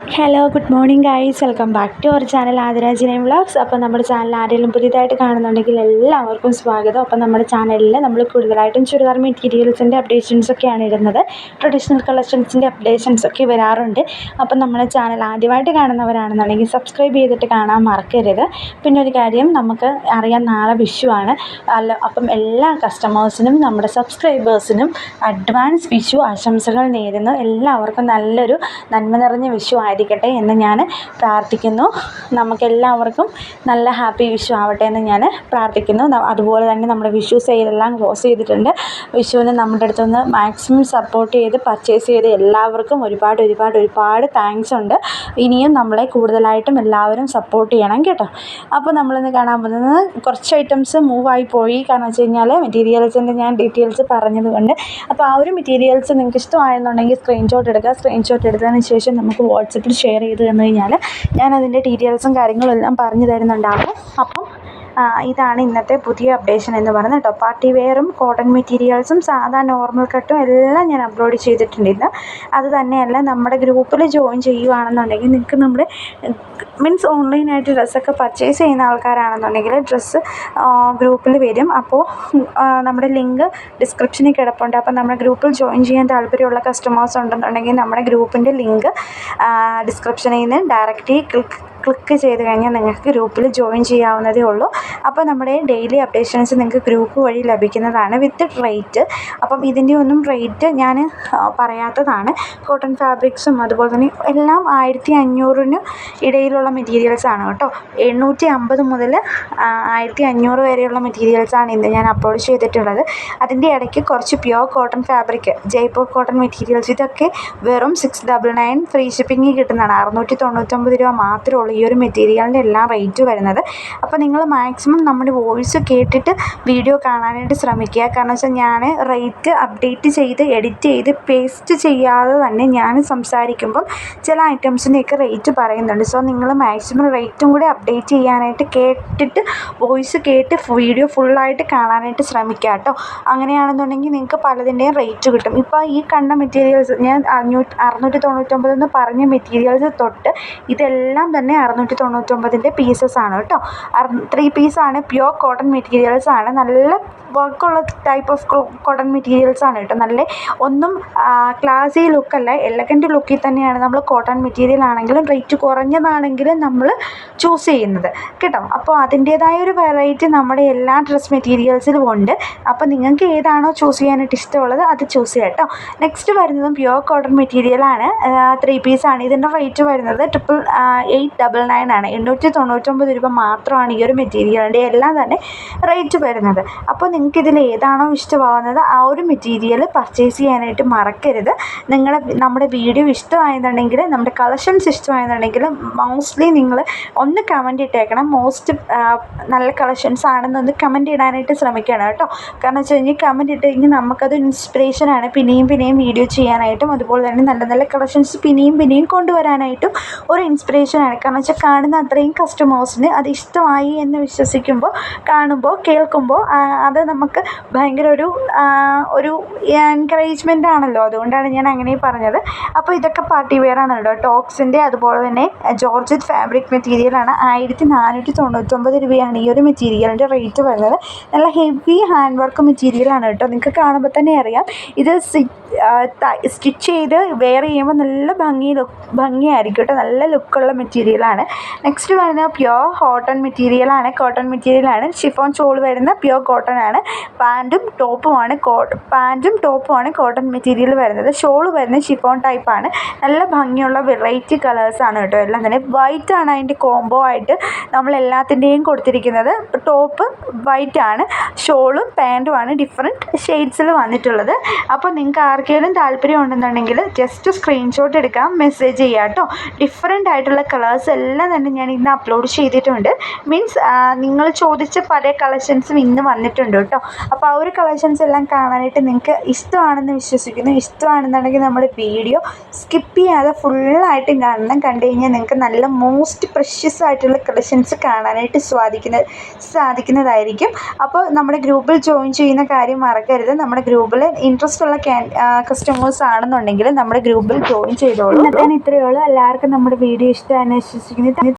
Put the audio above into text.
Hello good morning guys welcome back to our channel ആദിരാജിനെ vlogs അപ്പോൾ നമ്മുടെ channel ആരെങ്കിലും പുതിയതായിട്ട് കാണുന്നുണ്ടെങ്കിൽ എല്ലാവർക്കും സ്വാഗതം. അപ്പോൾ നമ്മുടെ ചാനലിൽ നമ്മൾ കൂടുതലായിട്ടും ചുരിദാർ മെറ്റീരിയൽസിന്റെ അപ്ഡേഷൻസൊക്കെയാണ് ഇടുന്നത്. ട്രഡീഷണൽ കളക്ഷൻസിന്റെ അപ്ഡേഷൻസ് ഒക്കെ വരാറുണ്ട്. അപ്പോൾ നമ്മുടെ ചാനൽ ആദ്യമായിട്ട് കാണുന്നവരാണെന്നുണ്ടെങ്കിൽ സബ്സ്ക്രൈബ് ചെയ്തിട്ട് കാണാൻ മറക്കരുത്. പിന്നെ ഒരു കാര്യം നമുക്ക് അറിയാം നാളെ വിഷു ആണ്. അല്ല അപ്പം എല്ലാ കസ്റ്റമേഴ്സിനും നമ്മുടെ സബ്സ്ക്രൈബേഴ്സിനും അഡ്വാൻസ് വിഷു ആശംസകൾ നേരുന്നു. എല്ലാവർക്കും നല്ലൊരു നന്മ നിറഞ്ഞ വിഷു ആയിരിക്കട്ടെ എന്ന് ഞാൻ പ്രാർത്ഥിക്കുന്നു. നമുക്കെല്ലാവർക്കും നല്ല ഹാപ്പി വിഷു ആവട്ടെ എന്ന് ഞാൻ പ്രാർത്ഥിക്കുന്നു. അതുപോലെ തന്നെ നമ്മുടെ വിഷു സെയിലെല്ലാം ക്ലോസ് ചെയ്തിട്ടുണ്ട്. വിഷുവിന് നമ്മുടെ അടുത്തുനിന്ന് മാക്സിമം സപ്പോർട്ട് ചെയ്ത് പർച്ചേസ് ചെയ്ത് എല്ലാവർക്കും ഒരുപാട് ഒരുപാട് ഒരുപാട് താങ്ക്സ് ഉണ്ട്. ഇനിയും നമ്മളെ കൂടുതലായിട്ടും എല്ലാവരും സപ്പോർട്ട് ചെയ്യണം കേട്ടോ. അപ്പോൾ നമ്മളിന്ന് കാണാൻ പോകുന്നത് കുറച്ച് ഐറ്റംസ് മൂവായി പോയി. കാരണം വെച്ച് കഴിഞ്ഞാൽ മെറ്റീരിയൽസിന്റെ ഞാൻ ഡീറ്റെയിൽസ് പറഞ്ഞത് കൊണ്ട് അപ്പോൾ ആ ഒരു മെറ്റീരിയൽസ് നിങ്ങൾക്ക് ഇഷ്ടമായെന്നുണ്ടെങ്കിൽ സ്ക്രീൻഷോട്ട് എടുക്കുക. സ്ക്രീൻഷോട്ട് എടുത്തതിന് ശേഷം നമുക്ക് വാട്സപ്പിൽ ഷെയർ ചെയ്ത് തന്നു കഴിഞ്ഞാൽ ഞാനതിന്റെ ഡീറ്റെയിൽസും കാര്യങ്ങളും എല്ലാം പറഞ്ഞു തരുന്നുണ്ടാവും അപ്പം ഇതാണ് ഇന്നത്തെ പുതിയ അപ്ഡേഷൻ എന്ന് പറയുന്നത് കേട്ടോ. പാർട്ടി വെയറും കോട്ടൺ മെറ്റീരിയൽസും സാധാ നോർമൽ കട്ടും എല്ലാം ഞാൻ അപ്ലോഡ് ചെയ്തിട്ടുണ്ട് ഇന്ന് അത് തന്നെയല്ല നമ്മുടെ ഗ്രൂപ്പിൽ ജോയിൻ ചെയ്യുകയാണെന്നുണ്ടെങ്കിൽ നിങ്ങൾക്ക് നമ്മുടെ മീൻസ് ഓൺലൈനായിട്ട് ഡ്രസ്സൊക്കെ പർച്ചേസ് ചെയ്യുന്ന ആൾക്കാരാണെന്നുണ്ടെങ്കിൽ ഡ്രസ്സ് ഗ്രൂപ്പിൽ വരും. അപ്പോൾ നമ്മുടെ ലിങ്ക് ഡിസ്ക്രിപ്ഷനിൽ കിടപ്പുണ്ട്. അപ്പോൾ നമ്മുടെ ഗ്രൂപ്പിൽ ജോയിൻ ചെയ്യാൻ താല്പര്യമുള്ള കസ്റ്റമേഴ്സ് ഉണ്ടെന്നുണ്ടെങ്കിൽ നമ്മുടെ ഗ്രൂപ്പിന്റെ ലിങ്ക് ഡിസ്ക്രിപ്ഷനിൽ നിന്ന് ഡയറക്റ്റ് ക്ലിക്ക് ക്ലിക്ക് ചെയ്ത് കഴിഞ്ഞാൽ നിങ്ങൾക്ക് ഗ്രൂപ്പിൽ ജോയിൻ ചെയ്യാവുന്നതേ ഉള്ളൂ. അപ്പോൾ നമ്മുടെ ഡെയിലി അപ്ഡേഷൻസ് നിങ്ങൾക്ക് ഗ്രൂപ്പ് വഴി ലഭിക്കുന്നതാണ് വിത്ത് റേറ്റ് അപ്പം ഇതിന്റെ ഒന്നും റേറ്റ് ഞാൻ പറയാത്തതാണ്. കോട്ടൺ ഫാബ്രിക്സും അതുപോലെ തന്നെ എല്ലാം ആയിരത്തി അഞ്ഞൂറിന് ഇടയിലുള്ള മെറ്റീരിയൽസ് ആണ് കേട്ടോ. എണ്ണൂറ്റി അമ്പത് മുതൽ ആയിരത്തി അഞ്ഞൂറ് വരെയുള്ള മെറ്റീരിയൽസാണ് ഇന്ന് ഞാൻ അപ്ലോഡ് ചെയ്തിട്ടുള്ളത്. അതിന്റെ ഇടയ്ക്ക് കുറച്ച് pure cotton fabric Jaipur cotton materials ഇതൊക്കെ വെറും six double nine free shipping കിട്ടുന്നതാണ്. അറുന്നൂറ്റി തൊണ്ണൂറ്റൊമ്പത് രൂപ മാത്രമേ ഉള്ളൂ ഈ ഒരു മെറ്റീരിയലിന്റെ എല്ലാം റേറ്റ് വരുന്നത്. അപ്പോൾ നിങ്ങൾ മാക്സിമം നമ്മുടെ വോയിസ് കേട്ടിട്ട് വീഡിയോ കാണാനായിട്ട് ശ്രമിക്കുക. കാരണം വെച്ചാൽ ഞാൻ റേറ്റ് അപ്ഡേറ്റ് ചെയ്ത് എഡിറ്റ് ചെയ്ത് പേസ്റ്റ് ചെയ്യാതെ തന്നെ ഞാൻ സംസാരിക്കുമ്പം ചില ഐറ്റംസിന്റെയൊക്കെ റേറ്റ് പറയുന്നുണ്ട്. സോ നിങ്ങൾ മാക്സിമം റേറ്റും കൂടി അപ്ഡേറ്റ് ചെയ്യാനായിട്ട് കേട്ടിട്ട് വോയിസ് കേട്ട് വീഡിയോ ഫുള്ളായിട്ട് കാണാനായിട്ട് ശ്രമിക്കുക കേട്ടോ. അങ്ങനെയാണെന്നുണ്ടെങ്കിൽ നിങ്ങൾക്ക് പലതിന്റെയും റേറ്റ് കിട്ടും. ഇപ്പോൾ ഈ കണ്ട മെറ്റീരിയൽസ് ഞാൻ അഞ്ഞൂറ്റി അറുന്നൂറ്റി തൊണ്ണൂറ്റൊമ്പത് എന്ന് പറഞ്ഞ മെറ്റീരിയൽസ് തൊട്ട് ഇതെല്ലാം തന്നെ അറുന്നൂറ്റി തൊണ്ണൂറ്റൊമ്പതിന്റെ ആണ് കേട്ടോ. ത്രീ പീസാണ് പ്യുവർ കോട്ടൺ മെറ്റീരിയൽസ് ആണ്. നല്ല വർക്കുള്ള ടൈപ്പ് ഓഫ് കോട്ടൺ മെറ്റീരിയൽസ് ആണ് കേട്ടോ. നല്ല ഒന്നും ക്ലാസി ലുക്കല്ല എലഗന്റ് ലുക്കിൽ തന്നെയാണ് നമ്മൾ കോട്ടൺ മെറ്റീരിയൽ ആണെങ്കിലും റേറ്റ് കുറഞ്ഞതാണെങ്കിലും നമ്മൾ ചൂസ് ചെയ്യുന്നത്. കേട്ടോ? അപ്പോൾ അതിന്റേതായ ഒരു വെറൈറ്റി നമ്മുടെ എല്ലാ ഡ്രസ് മെറ്റീരിയൽസിലും ഉണ്ട്. അപ്പോൾ നിങ്ങൾക്ക് ഏതാണോ ചൂസ് ചെയ്യാനായിട്ട് ഇഷ്ടമുള്ളത് അത് ചൂസ് ചെയ്യാം കേട്ടോ. നെക്സ്റ്റ് വരുന്നതും പ്യുവർ കോട്ടൺ മെറ്റീരിയലാണ് ത്രീ പീസാണ് ഇതിന്റെ റേറ്റ് വരുന്നത് ട്രിപ്പിൾ എയ്റ്റ് ഡബിൾ നയൻ ആണ്. എണ്ണൂറ്റി തൊണ്ണൂറ്റൊമ്പത് രൂപ മാത്രമാണ് ഈ ഒരു മെറ്റീരിയലിന്റെ എല്ലാം തന്നെ റേറ്റ് വരുന്നത്. അപ്പോൾ നിങ്ങൾക്ക് ഇതിൽ ഏതാണോ ഇഷ്ടമാവുന്നത് ആ ഒരു മെറ്റീരിയൽ പർച്ചേസ് ചെയ്യാനായിട്ട് മറക്കരുത്. നിങ്ങളുടെ നമ്മുടെ വീഡിയോ ഇഷ്ടമായെന്നുണ്ടെങ്കിൽ നമ്മുടെ കളക്ഷൻസ് ഇഷ്ടമായെന്നുണ്ടെങ്കിൽ മോസ്റ്റ്ലി നിങ്ങൾ ഒന്ന് കമന്റ് ഇട്ടേക്കണം. മോസ്റ്റ് നല്ല കളക്ഷൻസ് ആണെന്ന് ഒന്ന് കമന്റ് ഇടാനായിട്ട് ശ്രമിക്കണം കേട്ടോ. കാരണം വെച്ച് കഴിഞ്ഞാൽ കമന്റ് ഇട്ട് കഴിഞ്ഞാൽ നമുക്കത് ഇൻസ്പിറേഷനാണ് പിന്നെയും പിന്നെയും വീഡിയോ ചെയ്യാനായിട്ടും അതുപോലെ തന്നെ നല്ല നല്ല കളക്ഷൻസ് പിന്നെയും പിന്നെയും കൊണ്ടുവരാനായിട്ടും ഒരു ഇൻസ്പിറേഷനാണ് കാരണം വെച്ചാൽ കാണുന്ന അത്രയും കസ്റ്റമേഴ്സിന് അത് ഇഷ്ടമായി എന്ന് വിശ്വസിക്കുമ്പോൾ കാണുമ്പോൾ കേൾക്കുമ്പോൾ അത് നമുക്ക് ഭയങ്കര ഒരു ഒരു എൻകറേജ്മെന്റ് ആണല്ലോ. അതുകൊണ്ടാണ് ഞാൻ അങ്ങനെ പറഞ്ഞത്. അപ്പോൾ ഇതൊക്കെ പാർട്ടി വെയർ ആണ് കേട്ടോ. ടോക്സിന്റെ അതുപോലെ തന്നെ ജോർജറ്റ് ഫാബ്രിക് മെറ്റീരിയലാണ് ആയിരത്തി നാനൂറ്റി തൊണ്ണൂറ്റൊമ്പത് രൂപയാണ് ഈ ഒരു മെറ്റീരിയലിന്റെ റേറ്റ് വരുന്നത്. നല്ല ഹെവി ഹാൻഡ് വർക്ക് മെറ്റീരിയലാണ് കേട്ടോ. നിങ്ങൾക്ക് കാണുമ്പോൾ തന്നെ അറിയാം. ഇത് സ്റ്റിച്ച് ചെയ്ത് വെയർ ചെയ്യുമ്പോൾ നല്ല ഭംഗി ഭംഗിയായിരിക്കും കേട്ടോ. നല്ല ലുക്കുള്ള മെറ്റീരിയലാണ് നെക്സ്റ്റ് വരുന്നത് പ്യുവർ മെറ്റീരിയൽ ആണ്. കോട്ടൺ മെറ്റീരിയൽ ആണ്. ഷിഫോൺ ചോൾ വരുന്ന പ്യുവർ കോട്ടൺ ആണ്. പാന്റും ടോപ്പുമാണ് കോ പാന്റും ടോപ്പുമാണ് കോട്ടൺ മെറ്റീരിയൽ വരുന്നത്. ഷോൾ വരുന്ന ഷിഫോൺ ടൈപ്പ് ആണ്. നല്ല ഭംഗിയുള്ള വെറൈറ്റി കളേഴ്സ് ആണ് കേട്ടോ എല്ലാം തന്നെ. വൈറ്റ് ആണ് അതിന്റെ കോംബോ ആയിട്ട് നമ്മൾ എല്ലാത്തിന്റെയും കൊടുത്തിരിക്കുന്നത്. ടോപ്പ് വൈറ്റ് ആണ്. ഷോളും പാന്റുമാണ് ഡിഫറെന്റ് ഷെയ്ഡ്സിൽ വന്നിട്ടുള്ളത്. അപ്പോൾ നിങ്ങൾക്ക് ആർക്കെങ്കിലും താല്പര്യം ഉണ്ടെന്നുണ്ടെങ്കിൽ ജസ്റ്റ് സ്ക്രീൻഷോട്ട് എടുക്കാം. മെസ്സേജ് ചെയ്യാം കേട്ടോ. ഡിഫറെന്റ് ആയിട്ടുള്ള കളേഴ്സ് എല്ലാം തന്നെ ഞാൻ ഇന്ന് അപ്ലോഡ് ചെയ്തിട്ടുണ്ട്. മീൻസ് നിങ്ങൾ ചോദിച്ച പല കളക്ഷൻസും ഇന്ന് വന്നിട്ടുണ്ട് കേട്ടോ. അപ്പോൾ ആ ഒരു കളക്ഷൻസ് എല്ലാം കാണാനായിട്ട് നിങ്ങൾക്ക് ഇഷ്ടമാണെന്ന് വിശ്വസിക്കുന്നു. ഇഷ്ടമാണെന്നുണ്ടെങ്കിൽ നമ്മൾ വീഡിയോ സ്കിപ്പ് ചെയ്യാതെ ഫുള്ളായിട്ടും കാണണം കണ്ടു കഴിഞ്ഞാൽ നിങ്ങൾക്ക് നല്ല മോസ്റ്റ് പ്രഷ്യസ് ആയിട്ടുള്ള കളക്ഷൻസ് കാണാനായിട്ട് സ്വാധിക്കുന്ന സാധിക്കുന്നതായിരിക്കും. അപ്പോൾ നമ്മുടെ ഗ്രൂപ്പിൽ ജോയിൻ ചെയ്യുന്ന കാര്യം മറക്കരുത്. നമ്മുടെ ഗ്രൂപ്പിൽ ഇൻട്രസ്റ്റ് ഉള്ള കസ്റ്റമേഴ്സ് ആണെന്നുണ്ടെങ്കിൽ നമ്മുടെ ഗ്രൂപ്പിൽ ജോയിൻ ചെയ്തോളൂ. ഞാൻ ഇത്രയേ ഉള്ളൂ. എല്ലാവർക്കും നമ്മുടെ വീഡിയോ ഇഷ്ടമാണെന്ന് വിശ്വസിക്കുന്നു